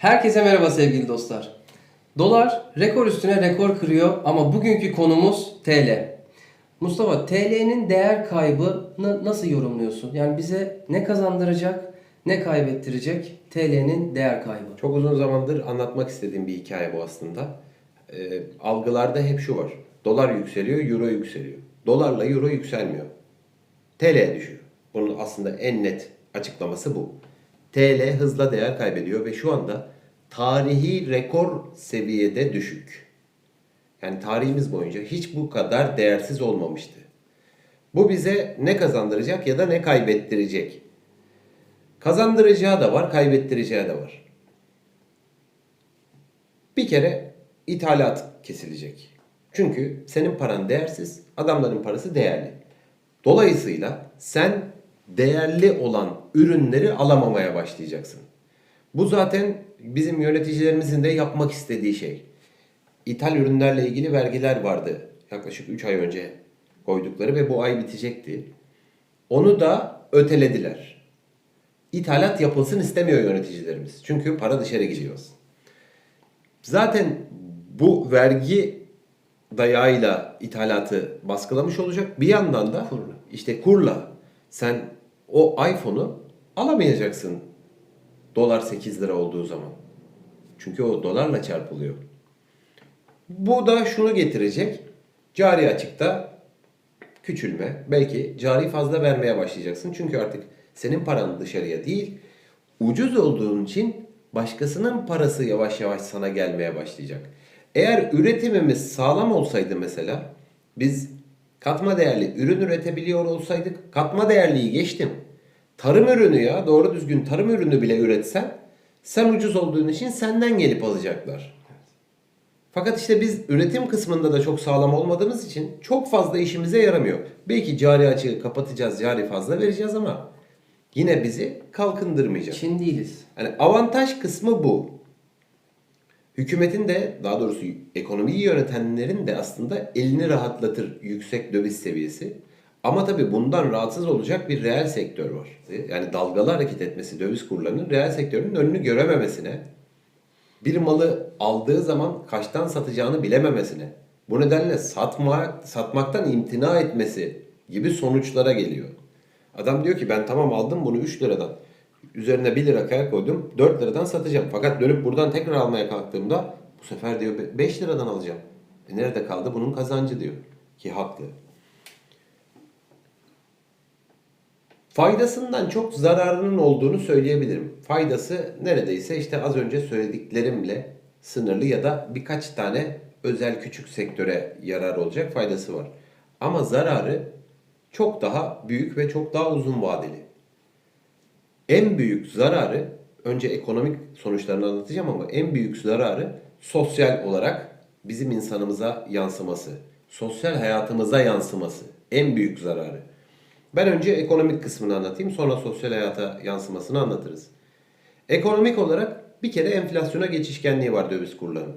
Herkese merhaba sevgili dostlar. Dolar rekor üstüne rekor kırıyor ama bugünkü konumuz TL. Mustafa TL'nin değer kaybını nasıl yorumluyorsun? Yani bize ne kazandıracak, ne kaybettirecek TL'nin değer kaybı? Çok uzun zamandır anlatmak istediğim bir hikaye bu aslında. Ee, algılarda hep şu var. Dolar yükseliyor, euro yükseliyor. Dolarla euro yükselmiyor. TL düşüyor. Bunun aslında en net açıklaması bu. TL hızla değer kaybediyor ve şu anda tarihi rekor seviyede düşük. Yani tarihimiz boyunca hiç bu kadar değersiz olmamıştı. Bu bize ne kazandıracak ya da ne kaybettirecek? Kazandıracağı da var, kaybettireceği de var. Bir kere ithalat kesilecek. Çünkü senin paran değersiz, adamların parası değerli. Dolayısıyla sen değerli olan ürünleri alamamaya başlayacaksın. Bu zaten bizim yöneticilerimizin de yapmak istediği şey. İthal ürünlerle ilgili vergiler vardı. Yaklaşık 3 ay önce koydukları ve bu ay bitecekti. Onu da ötelediler. İthalat yapılsın istemiyor yöneticilerimiz. Çünkü para dışarı gidiyor. Zaten bu vergi dayağıyla ithalatı baskılamış olacak. Bir yandan da Kurla. işte kurla sen o iPhone'u alamayacaksın dolar 8 lira olduğu zaman. Çünkü o dolarla çarpılıyor. Bu da şunu getirecek. Cari açıkta küçülme. Belki cari fazla vermeye başlayacaksın. Çünkü artık senin paran dışarıya değil, ucuz olduğun için başkasının parası yavaş yavaş sana gelmeye başlayacak. Eğer üretimimiz sağlam olsaydı mesela, biz katma değerli ürün üretebiliyor olsaydık, katma değerliyi geçtim. Tarım ürünü ya, doğru düzgün tarım ürünü bile üretsen, sen ucuz olduğun için senden gelip alacaklar. Fakat işte biz üretim kısmında da çok sağlam olmadığımız için çok fazla işimize yaramıyor. Belki cari açığı kapatacağız, cari fazla vereceğiz ama yine bizi kalkındırmayacak. Çin değiliz. Yani avantaj kısmı bu. Hükümetin de daha doğrusu ekonomiyi yönetenlerin de aslında elini rahatlatır yüksek döviz seviyesi. Ama tabii bundan rahatsız olacak bir reel sektör var. Yani dalgalı hareket etmesi döviz kurlarının reel sektörün önünü görememesine, bir malı aldığı zaman kaçtan satacağını bilememesine, bu nedenle satma, satmaktan imtina etmesi gibi sonuçlara geliyor. Adam diyor ki ben tamam aldım bunu 3 liradan. Üzerine 1 lira kar koydum 4 liradan satacağım. Fakat dönüp buradan tekrar almaya kalktığımda bu sefer diyor 5 liradan alacağım. E nerede kaldı bunun kazancı diyor. Ki haklı. Faydasından çok zararının olduğunu söyleyebilirim. Faydası neredeyse işte az önce söylediklerimle sınırlı ya da birkaç tane özel küçük sektöre yarar olacak faydası var. Ama zararı çok daha büyük ve çok daha uzun vadeli. En büyük zararı önce ekonomik sonuçlarını anlatacağım ama en büyük zararı sosyal olarak bizim insanımıza yansıması, sosyal hayatımıza yansıması en büyük zararı. Ben önce ekonomik kısmını anlatayım sonra sosyal hayata yansımasını anlatırız. Ekonomik olarak bir kere enflasyona geçişkenliği var döviz kurlarının.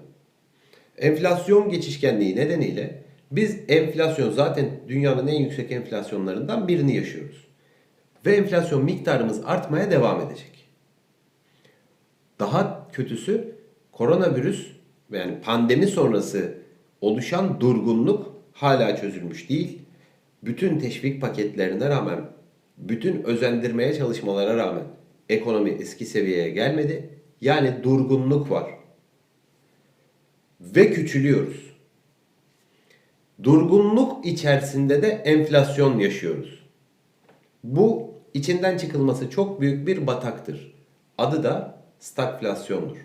Enflasyon geçişkenliği nedeniyle biz enflasyon zaten dünyanın en yüksek enflasyonlarından birini yaşıyoruz. Ve enflasyon miktarımız artmaya devam edecek. Daha kötüsü koronavirüs yani pandemi sonrası oluşan durgunluk hala çözülmüş değil. Bütün teşvik paketlerine rağmen, bütün özendirmeye çalışmalara rağmen ekonomi eski seviyeye gelmedi. Yani durgunluk var. Ve küçülüyoruz. Durgunluk içerisinde de enflasyon yaşıyoruz. Bu içinden çıkılması çok büyük bir bataktır. Adı da stagflasyondur.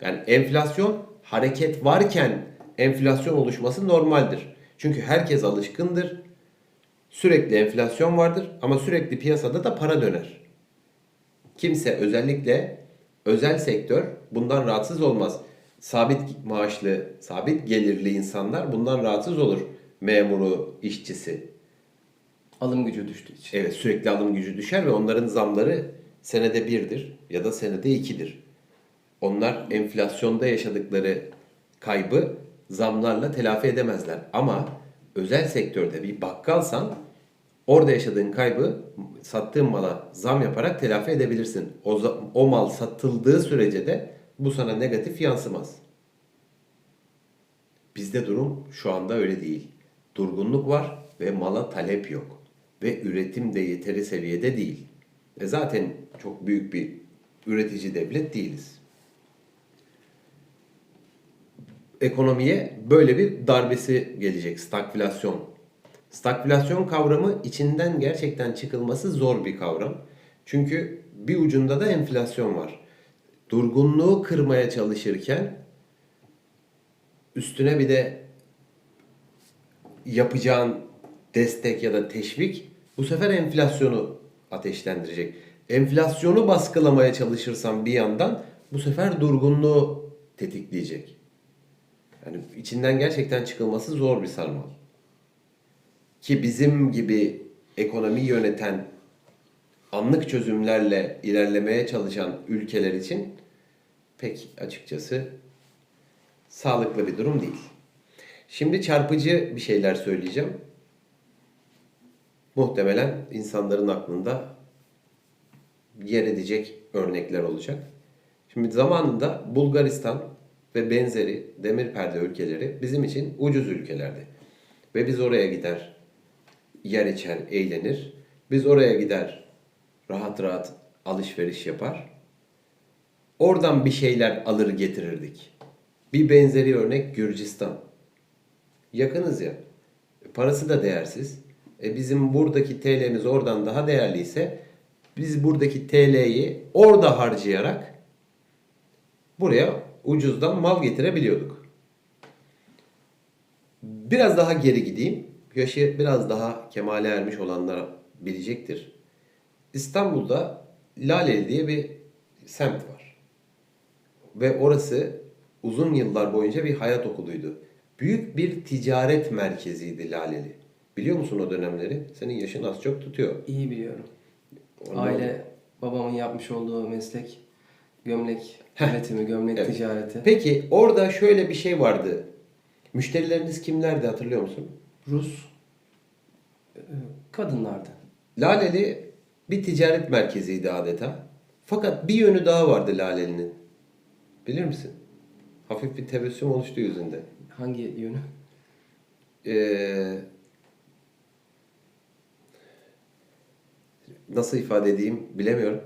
Yani enflasyon hareket varken enflasyon oluşması normaldir. Çünkü herkes alışkındır. Sürekli enflasyon vardır ama sürekli piyasada da para döner. Kimse özellikle özel sektör bundan rahatsız olmaz. Sabit maaşlı, sabit gelirli insanlar bundan rahatsız olur. Memuru, işçisi. Alım gücü düştüğü için. Evet sürekli alım gücü düşer ve onların zamları senede birdir ya da senede ikidir. Onlar enflasyonda yaşadıkları kaybı zamlarla telafi edemezler. Ama özel sektörde bir bakkalsan Orada yaşadığın kaybı sattığın mala zam yaparak telafi edebilirsin. O, o mal satıldığı sürece de bu sana negatif yansımaz. Bizde durum şu anda öyle değil. Durgunluk var ve mala talep yok. Ve üretim de yeteri seviyede değil. E zaten çok büyük bir üretici devlet değiliz. Ekonomiye böyle bir darbesi gelecek. Stagflasyon. Stagflasyon kavramı içinden gerçekten çıkılması zor bir kavram. Çünkü bir ucunda da enflasyon var. Durgunluğu kırmaya çalışırken üstüne bir de yapacağın destek ya da teşvik bu sefer enflasyonu ateşlendirecek. Enflasyonu baskılamaya çalışırsan bir yandan bu sefer durgunluğu tetikleyecek. Yani içinden gerçekten çıkılması zor bir sarmal. Ki bizim gibi ekonomi yöneten anlık çözümlerle ilerlemeye çalışan ülkeler için pek açıkçası sağlıklı bir durum değil. Şimdi çarpıcı bir şeyler söyleyeceğim. Muhtemelen insanların aklında yer edecek örnekler olacak. Şimdi zamanında Bulgaristan ve benzeri demir perde ülkeleri bizim için ucuz ülkelerdi. Ve biz oraya gider, yer içer, eğlenir. Biz oraya gider, rahat rahat alışveriş yapar. Oradan bir şeyler alır getirirdik. Bir benzeri örnek Gürcistan. Yakınız ya. Parası da değersiz. E bizim buradaki TL'miz oradan daha değerliyse biz buradaki TL'yi orada harcayarak buraya ucuzdan mal getirebiliyorduk. Biraz daha geri gideyim. Yaşı biraz daha kemale ermiş olanlar bilecektir. İstanbul'da Laleli diye bir semt var. Ve orası uzun yıllar boyunca bir hayat okuluydu. Büyük bir ticaret merkeziydi Laleli. Biliyor musun o dönemleri? Senin yaşın az çok tutuyor. İyi biliyorum. Ondan- Aile babamın yapmış olduğu meslek gömlek üretimi, gömlek Evet. ticareti. Peki orada şöyle bir şey vardı. Müşterileriniz kimlerdi hatırlıyor musun? Rus e, kadınlardı. Laleli bir ticaret merkeziydi adeta. Fakat bir yönü daha vardı Laleli'nin. Bilir misin? Hafif bir tebessüm oluştu yüzünde. Hangi yönü? Ee, nasıl ifade edeyim bilemiyorum.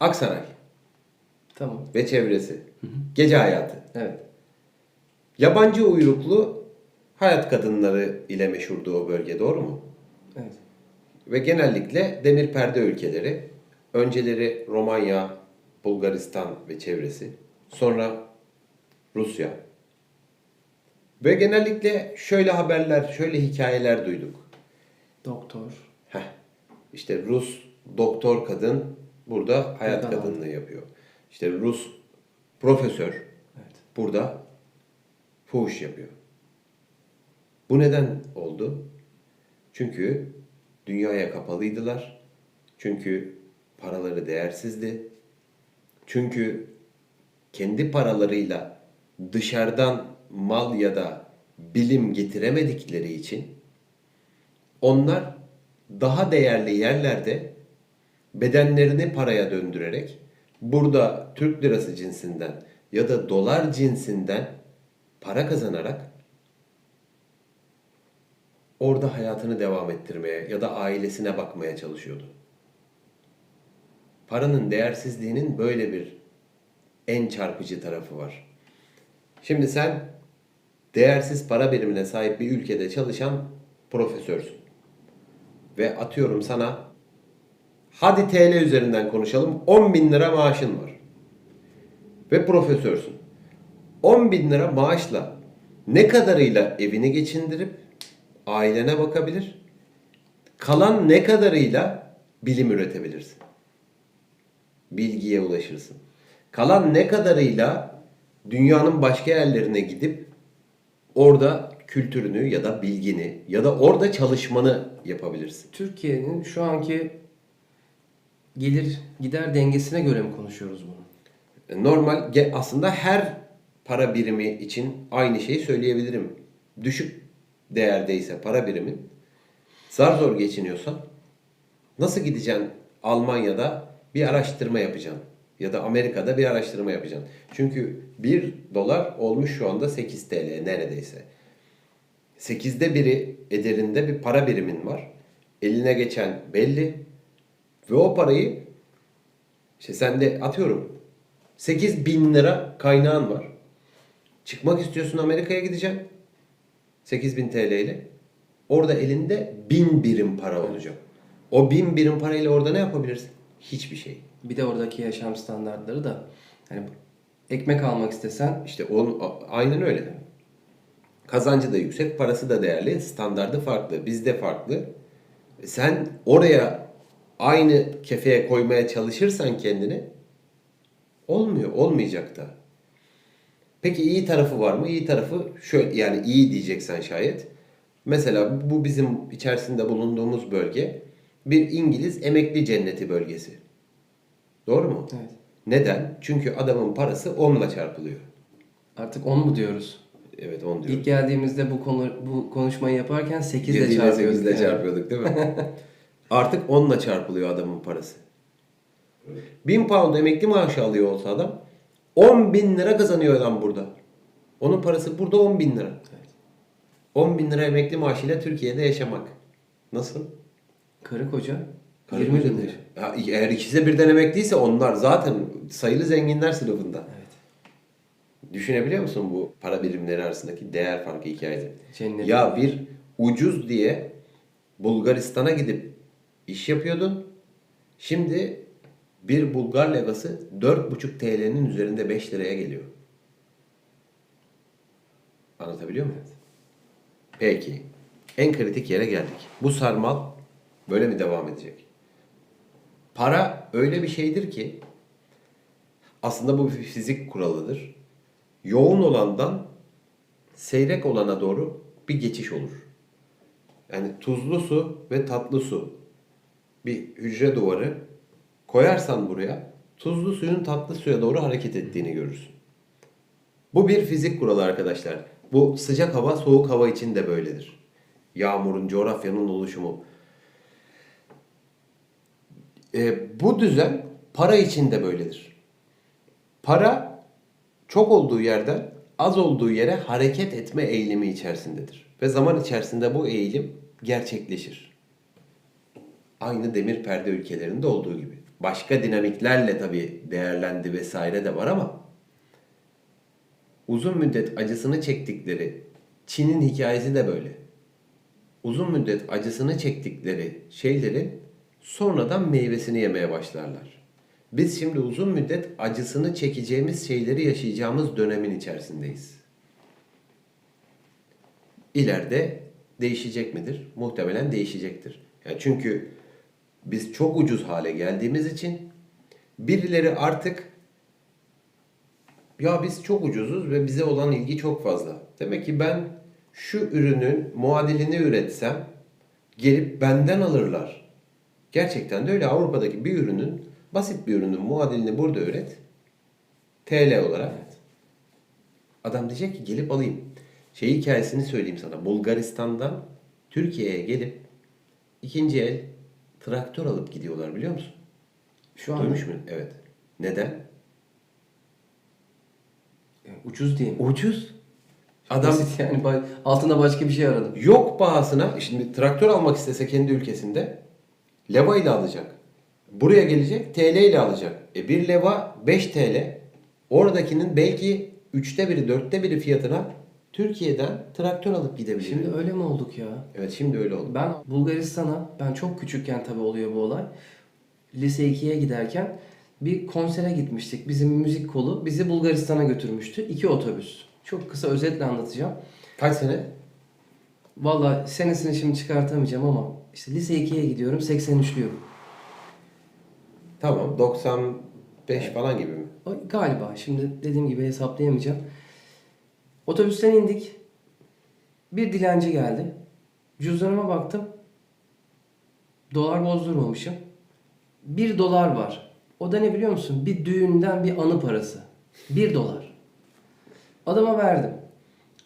Aksaray Tamam. ve çevresi. Gece hayatı. Evet. Yabancı uyruklu hayat kadınları ile meşhurdu o bölge doğru mu? Evet. Ve genellikle demir perde ülkeleri. Önceleri Romanya, Bulgaristan ve çevresi. Sonra Rusya. Ve genellikle şöyle haberler, şöyle hikayeler duyduk. Doktor. Heh, işte Rus doktor kadın burada hayat Kadın. kadınlığı yapıyor. İşte Rus profesör Evet. burada fuhuş yapıyor. Bu neden oldu? Çünkü dünyaya kapalıydılar. Çünkü paraları değersizdi. Çünkü kendi paralarıyla dışarıdan mal ya da bilim getiremedikleri için onlar daha değerli yerlerde bedenlerini paraya döndürerek burada Türk lirası cinsinden ya da dolar cinsinden para kazanarak orada hayatını devam ettirmeye ya da ailesine bakmaya çalışıyordu. Paranın değersizliğinin böyle bir en çarpıcı tarafı var. Şimdi sen değersiz para birimine sahip bir ülkede çalışan profesörsün. Ve atıyorum sana hadi TL üzerinden konuşalım 10 bin lira maaşın var. Ve profesörsün. 10 bin lira maaşla ne kadarıyla evini geçindirip ailene bakabilir, kalan ne kadarıyla bilim üretebilirsin. Bilgiye ulaşırsın. Kalan ne kadarıyla dünyanın başka yerlerine gidip orada kültürünü ya da bilgini ya da orada çalışmanı yapabilirsin. Türkiye'nin şu anki gelir gider dengesine göre mi konuşuyoruz bunu? Normal ge- aslında her para birimi için aynı şeyi söyleyebilirim. Düşük değerdeyse para birimin zar zor geçiniyorsan nasıl gideceksin Almanya'da bir araştırma yapacaksın ya da Amerika'da bir araştırma yapacaksın. Çünkü 1 dolar olmuş şu anda 8 TL neredeyse. 8'de biri ederinde bir para birimin var. Eline geçen belli. Ve o parayı işte sen de atıyorum 8 bin lira kaynağın var. Çıkmak istiyorsun Amerika'ya gideceksin. 8 bin TL ile. Orada elinde bin birim para olacak. O bin birim parayla orada ne yapabilirsin? Hiçbir şey. Bir de oradaki yaşam standartları da hani ekmek almak istesen İşte a- aynen öyle. Kazancı da yüksek, parası da değerli, standardı farklı, bizde farklı. Sen oraya aynı kefeye koymaya çalışırsan kendini olmuyor, olmayacak da. Peki iyi tarafı var mı? İyi tarafı şöyle yani iyi diyeceksen şayet. Mesela bu bizim içerisinde bulunduğumuz bölge bir İngiliz emekli cenneti bölgesi. Doğru mu? evet. Neden? Çünkü adamın parası 10'la çarpılıyor. Artık 10 mu diyoruz? Evet 10 diyoruz. İlk geldiğimizde bu konu bu konuşmayı yaparken 8 ile çarpıyorduk. sekizle yani. çarpıyorduk değil mi? Artık 10'la çarpılıyor adamın parası. 1000 pound emekli maaşı alıyor olsa adam 10 bin lira kazanıyor adam burada. Onun parası burada 10 bin lira. 10 bin lira emekli maaşıyla Türkiye'de yaşamak. Nasıl? Karı koca Karı 20 koca bin lira. Ya eğer ikisi de birden emekliyse onlar zaten sayılı zenginler sınıfında. Evet. Düşünebiliyor musun bu para birimleri arasındaki değer farkı hikayesi? Cennet. Ya bir ucuz diye Bulgaristan'a gidip iş yapıyordun. Şimdi bir Bulgar levası 4,5 TL'nin üzerinde 5 liraya geliyor. Anlatabiliyor muyum? Peki. En kritik yere geldik. Bu sarmal böyle mi devam edecek? Para öyle bir şeydir ki aslında bu bir fizik kuralıdır. Yoğun olandan seyrek olana doğru bir geçiş olur. Yani tuzlu su ve tatlı su bir hücre duvarı koyarsan buraya tuzlu suyun tatlı suya doğru hareket ettiğini görürsün. Bu bir fizik kuralı arkadaşlar. Bu sıcak hava soğuk hava için de böyledir. Yağmurun, coğrafyanın oluşumu. E, bu düzen para için de böyledir. Para çok olduğu yerden az olduğu yere hareket etme eğilimi içerisindedir. Ve zaman içerisinde bu eğilim gerçekleşir. Aynı demir perde ülkelerinde olduğu gibi. Başka dinamiklerle tabii değerlendi vesaire de var ama uzun müddet acısını çektikleri Çin'in hikayesi de böyle. Uzun müddet acısını çektikleri şeylerin sonradan meyvesini yemeye başlarlar. Biz şimdi uzun müddet acısını çekeceğimiz şeyleri yaşayacağımız dönemin içerisindeyiz. İleride değişecek midir? Muhtemelen değişecektir. Yani çünkü biz çok ucuz hale geldiğimiz için birileri artık ya biz çok ucuzuz ve bize olan ilgi çok fazla. Demek ki ben şu ürünün muadilini üretsem gelip benden alırlar. Gerçekten de öyle Avrupa'daki bir ürünün basit bir ürünün muadilini burada üret. TL olarak. Adam diyecek ki gelip alayım. Şey hikayesini söyleyeyim sana. Bulgaristan'dan Türkiye'ye gelip ikinci el traktör alıp gidiyorlar biliyor musun? Şu an Duymuş musun? Evet. Neden? Yani ucuz diye mi? Ucuz. Adam Basit yani ba- altında başka bir şey aradım. yok pahasına şimdi traktör almak istese kendi ülkesinde leva ile alacak. Buraya gelecek TL ile alacak. E bir leva 5 TL. Oradakinin belki üçte biri dörtte biri fiyatına Türkiye'den traktör alıp gidebilir. Şimdi öyle mi olduk ya? evet şimdi öyle oldu. Ben Bulgaristan'a, ben çok küçükken tabii oluyor bu olay. Lise 2'ye giderken bir konsere gitmiştik. Bizim müzik kolu bizi Bulgaristan'a götürmüştü. İki otobüs. Çok kısa özetle anlatacağım. Kaç sene? Valla senesini şimdi çıkartamayacağım ama işte lise 2'ye gidiyorum 83'lüyüm. Tamam 95 falan gibi mi? Galiba şimdi dediğim gibi hesaplayamayacağım. Otobüsten indik. Bir dilenci geldi. Cüzdanıma baktım. Dolar bozdurmamışım. Bir dolar var. O da ne biliyor musun? Bir düğünden bir anı parası. Bir dolar. Adama verdim.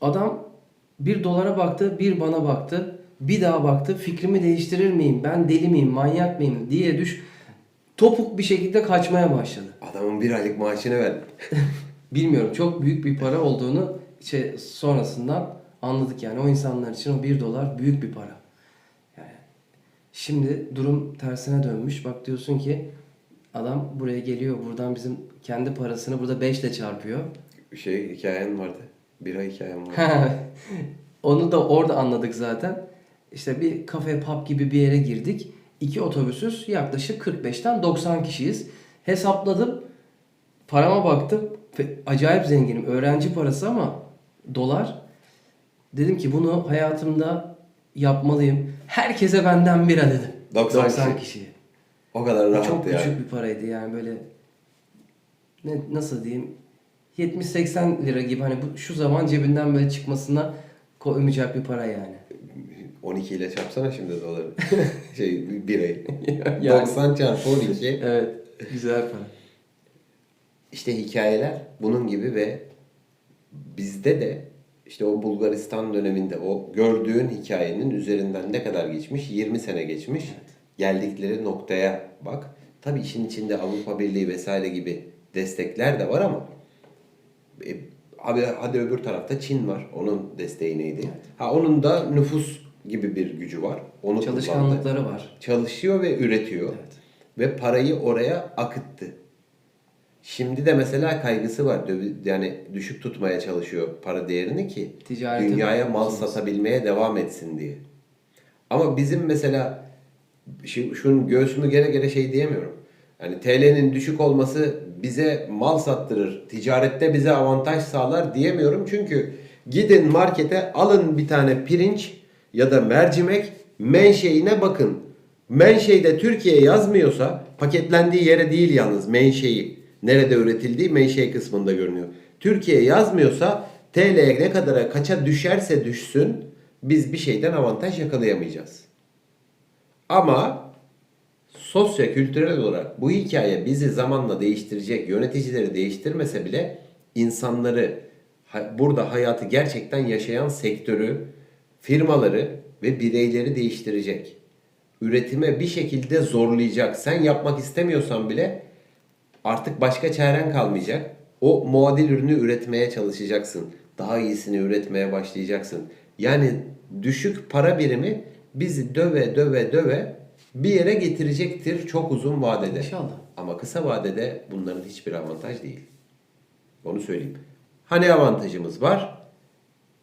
Adam bir dolara baktı, bir bana baktı. Bir daha baktı. Fikrimi değiştirir miyim? Ben deli miyim? Manyak mıyım? diye düş. Topuk bir şekilde kaçmaya başladı. Adamın bir aylık maaşını ver. Bilmiyorum çok büyük bir para olduğunu şey, sonrasından anladık yani. O insanlar için o 1 dolar büyük bir para. Yani şimdi durum tersine dönmüş. Bak diyorsun ki adam buraya geliyor. Buradan bizim kendi parasını burada 5 ile çarpıyor. Şey hikayen vardı. Bira hikayem vardı. Onu da orada anladık zaten. İşte bir kafe pub gibi bir yere girdik. İki otobüsüz yaklaşık 45'ten 90 kişiyiz. Hesapladım. Parama baktım. Ve acayip zenginim. Öğrenci parası ama dolar. Dedim ki bunu hayatımda yapmalıyım. Herkese benden bira dedim. 90 kişi. kişi. O kadar rahat çok yani. küçük bir paraydı yani böyle ne nasıl diyeyim 70-80 lira gibi hani bu şu zaman cebinden böyle çıkmasına koymayacak bir para yani. 12 ile çarpsana şimdi doları. şey birayı. Yani. 90 çarpı 12. Evet güzel para. İşte hikayeler bunun gibi ve bizde de işte o Bulgaristan döneminde o gördüğün hikayenin üzerinden ne kadar geçmiş? 20 sene geçmiş. Geldikleri noktaya bak. Tabii işin içinde Avrupa Birliği vesaire gibi destekler de var ama e, abi hadi öbür tarafta Çin var. Onun desteği neydi? Ha onun da nüfus gibi bir gücü var. Onu kullandı. Çalışkanlıkları var. Çalışıyor ve üretiyor. Evet. Ve parayı oraya akıttı. Şimdi de mesela kaygısı var. Yani düşük tutmaya çalışıyor para değerini ki Ticareti dünyaya mal bozulmasın. satabilmeye devam etsin diye. Ama bizim mesela şu, şunun göğsümü gere gere şey diyemiyorum. Yani TL'nin düşük olması bize mal sattırır, ticarette bize avantaj sağlar diyemiyorum. Çünkü gidin markete alın bir tane pirinç ya da mercimek menşeine bakın. Menşeide Türkiye yazmıyorsa paketlendiği yere değil yalnız menşei. Nerede üretildiği menşe kısmında görünüyor. Türkiye yazmıyorsa TL ne kadara kaça düşerse düşsün biz bir şeyden avantaj yakalayamayacağız. Ama sosyo-kültürel olarak bu hikaye bizi zamanla değiştirecek, yöneticileri değiştirmese bile insanları, burada hayatı gerçekten yaşayan sektörü, firmaları ve bireyleri değiştirecek. Üretime bir şekilde zorlayacak. Sen yapmak istemiyorsan bile artık başka çaren kalmayacak. O muadil ürünü üretmeye çalışacaksın. Daha iyisini üretmeye başlayacaksın. Yani düşük para birimi bizi döve döve döve bir yere getirecektir çok uzun vadede. İnşallah. Ama kısa vadede bunların hiçbir avantaj değil. Onu söyleyeyim. Hani avantajımız var?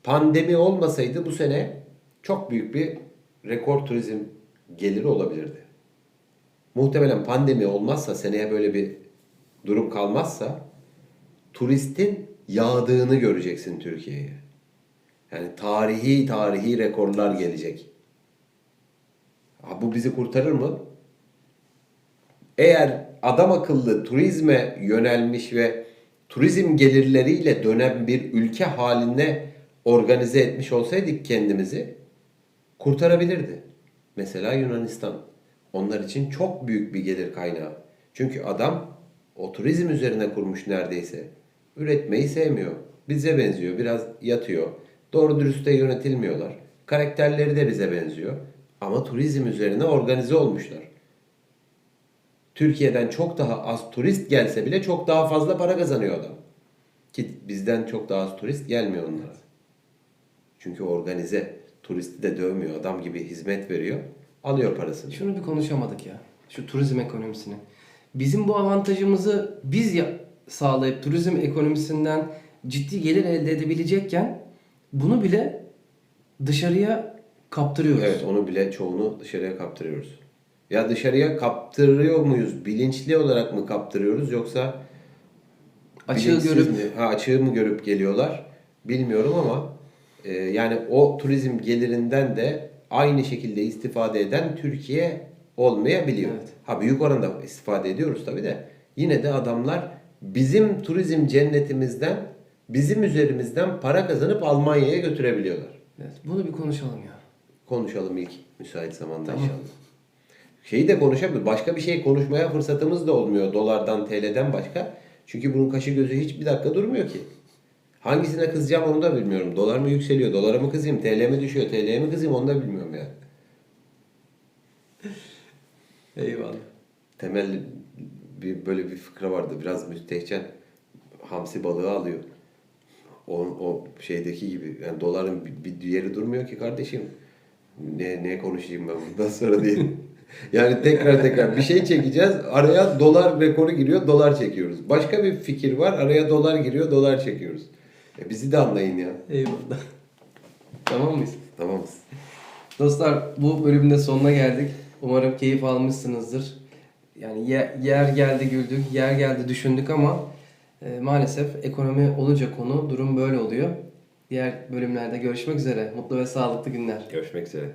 Pandemi olmasaydı bu sene çok büyük bir rekor turizm geliri olabilirdi. Muhtemelen pandemi olmazsa seneye böyle bir durum kalmazsa turistin yağdığını göreceksin Türkiye'ye. Yani tarihi tarihi rekorlar gelecek. Ha, bu bizi kurtarır mı? Eğer adam akıllı turizme yönelmiş ve turizm gelirleriyle dönen bir ülke haline organize etmiş olsaydık kendimizi kurtarabilirdi. Mesela Yunanistan. Onlar için çok büyük bir gelir kaynağı. Çünkü adam o turizm üzerine kurmuş neredeyse. Üretmeyi sevmiyor. Bize benziyor. Biraz yatıyor. Doğru dürüst de yönetilmiyorlar. Karakterleri de bize benziyor. Ama turizm üzerine organize olmuşlar. Türkiye'den çok daha az turist gelse bile çok daha fazla para kazanıyor adam. Ki bizden çok daha az turist gelmiyor onlara. Çünkü organize. Turisti de dövmüyor. Adam gibi hizmet veriyor. Alıyor parasını. Şunu bir konuşamadık ya. Şu turizm ekonomisini. Bizim bu avantajımızı biz ya sağlayıp turizm ekonomisinden ciddi gelir elde edebilecekken bunu bile dışarıya kaptırıyoruz. Evet onu bile çoğunu dışarıya kaptırıyoruz. Ya dışarıya kaptırıyor muyuz? Bilinçli olarak mı kaptırıyoruz yoksa Açığı görüp mi? Ha, açığı mı görüp geliyorlar? Bilmiyorum ama e, yani o turizm gelirinden de aynı şekilde istifade eden Türkiye olmayabiliyor. Evet. Ha büyük oranda istifade ediyoruz tabii de yine de adamlar bizim turizm cennetimizden bizim üzerimizden para kazanıp Almanya'ya götürebiliyorlar. evet, bunu bir konuşalım ya. Konuşalım ilk müsait zamanda Tamam. inşallah. Şeyi de konuşabiliriz. Başka bir şey konuşmaya fırsatımız da olmuyor dolardan TL'den başka. Çünkü bunun kaşı gözü hiç bir dakika durmuyor ki. Hangisine kızacağım onu da bilmiyorum. Dolar mı yükseliyor, dolara mı kızayım, TL mi düşüyor, TL'ye mi kızayım onu da bilmiyorum yani. Eyvallah. Temel bir böyle bir fıkra vardı. Biraz müstehcen. Hamsi balığı alıyor. O, o şeydeki gibi. Yani doların bir, bir diğeri durmuyor ki kardeşim. Ne ne konuşayım ben bundan sonra diye. yani tekrar tekrar bir şey çekeceğiz. Araya dolar rekoru giriyor. Dolar çekiyoruz. Başka bir fikir var. Araya dolar giriyor. Dolar çekiyoruz. E bizi de anlayın ya. Eyvallah. tamam mıyız? Tamamız. Dostlar bu bölümün de sonuna geldik. Umarım keyif almışsınızdır. Yani ye- yer geldi güldük, yer geldi düşündük ama e, maalesef ekonomi olunca konu durum böyle oluyor. Diğer bölümlerde görüşmek üzere. Mutlu ve sağlıklı günler. Görüşmek üzere.